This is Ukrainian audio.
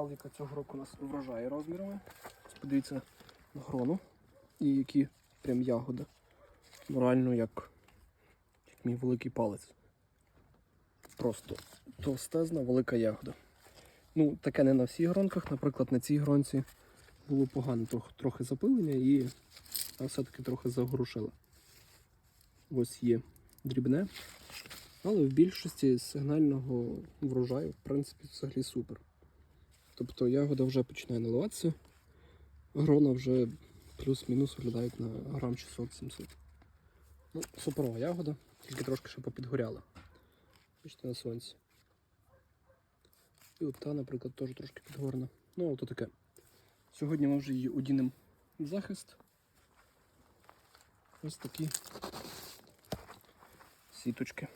Павліка цього року у нас врожає розмірами. Подивіться на грону. І які прям ягоди. Реально як, мій великий палець. Просто товстезна велика ягода. Ну, таке не на всіх гронках. Наприклад, на цій гронці було погано трохи, трохи запилення і все-таки трохи загорушили. Ось є дрібне. Але в більшості сигнального врожаю, в принципі, взагалі супер. Тобто ягода вже починає наливатися, грона вже плюс-мінус виглядають на грам 600-700. Ну, суперова ягода, тільки трошки ще попідгоряла. Бачите, на сонці. І от та, наприклад, теж трошки підгорна. Ну, то таке. Сьогодні ми вже її одінемо в захист. Ось такі сіточки.